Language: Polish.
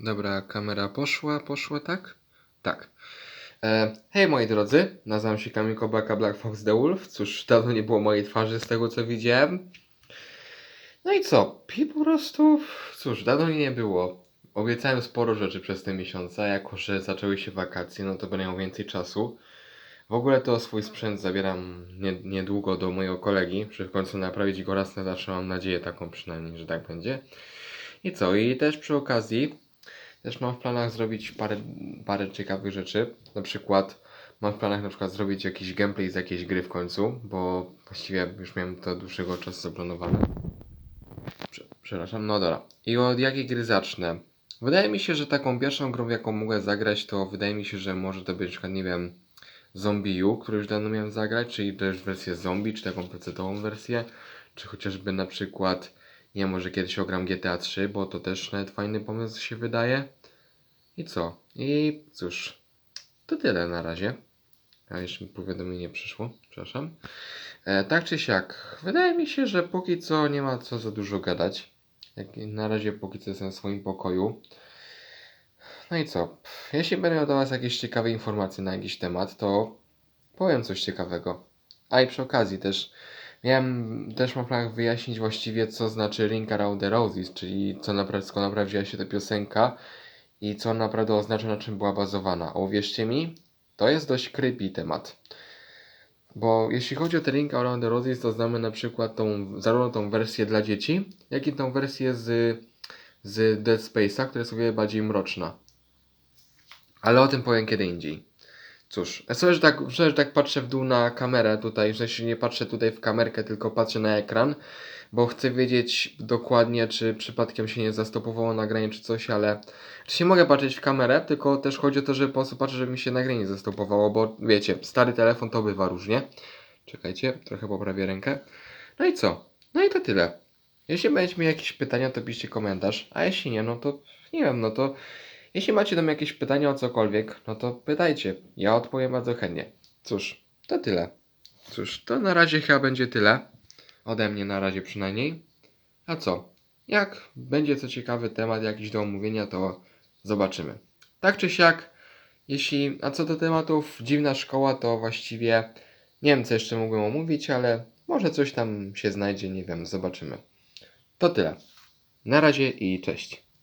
Dobra, kamera poszła, poszła, tak? Tak. E, hej moi drodzy, nazywam się Kamil Kobaka Black Fox The Wolf. Cóż, dawno nie było mojej twarzy z tego co widziałem. No i co? I po prostu, cóż, dawno nie było. Obiecałem sporo rzeczy przez te miesiące, a jako że zaczęły się wakacje, no to będę miał więcej czasu. W ogóle to swój sprzęt zabieram nie, niedługo do mojego kolegi, żeby w końcu naprawić go raz na zawsze, mam nadzieję taką przynajmniej, że tak będzie. I co? I też przy okazji, też mam w planach zrobić parę, parę ciekawych rzeczy. Na przykład mam w planach na przykład zrobić jakiś gameplay z jakiejś gry w końcu, bo właściwie już miałem to dłuższego czasu zaplanowane. Prze- Przepraszam, no dobra. I od jakiej gry zacznę? Wydaje mi się, że taką pierwszą grą, jaką mogę zagrać, to wydaje mi się, że może to być na nie wiem, Zombie U, który już dawno miałem zagrać, czyli też wersję zombie, czy taką PC-ową wersję, czy chociażby na przykład, wiem, może kiedyś ogram GTA 3, bo to też nawet fajny pomysł się wydaje. I co? I cóż, to tyle na razie. A jeszcze mi powiadomienie przyszło, przepraszam. E, tak czy siak, wydaje mi się, że póki co nie ma co za dużo gadać. Jak na razie póki co jestem w swoim pokoju. No i co? Jeśli będę do Was jakieś ciekawe informacje na jakiś temat, to powiem coś ciekawego. A i przy okazji też miałem, też mam w planach wyjaśnić właściwie co znaczy Ring Around the Roses, czyli co naprawdę, skąd naprawdę się ta piosenka i co naprawdę oznacza, na czym była bazowana. A uwierzcie mi, to jest dość creepy temat. Bo jeśli chodzi o te Ring Around the Roses, to znamy na przykład tą, zarówno tą wersję dla dzieci, jak i tą wersję z, z Dead Space'a, która jest o wiele bardziej mroczna. Ale o tym powiem kiedy indziej. Cóż, sobie, że tak, że tak patrzę w dół na kamerę tutaj, że się nie patrzę tutaj w kamerkę, tylko patrzę na ekran, bo chcę wiedzieć dokładnie, czy przypadkiem się nie zastopowało nagranie, czy coś, ale czy się mogę patrzeć w kamerę, tylko też chodzi o to, że po prostu patrzę, żeby mi się nagranie nie zastopowało, bo wiecie, stary telefon to bywa różnie. Czekajcie, trochę poprawię rękę. No i co? No i to tyle. Jeśli będziecie mieli jakieś pytania, to piszcie komentarz, a jeśli nie, no to nie wiem, no to jeśli macie do mnie jakieś pytania o cokolwiek, no to pytajcie. Ja odpowiem bardzo chętnie. Cóż, to tyle. Cóż, to na razie chyba będzie tyle. Ode mnie na razie przynajmniej. A co? Jak będzie co ciekawy temat jakiś do omówienia, to zobaczymy. Tak czy siak, jeśli. A co do tematów dziwna szkoła, to właściwie nie wiem, co jeszcze mógłbym omówić, ale może coś tam się znajdzie, nie wiem, zobaczymy. To tyle. Na razie i cześć.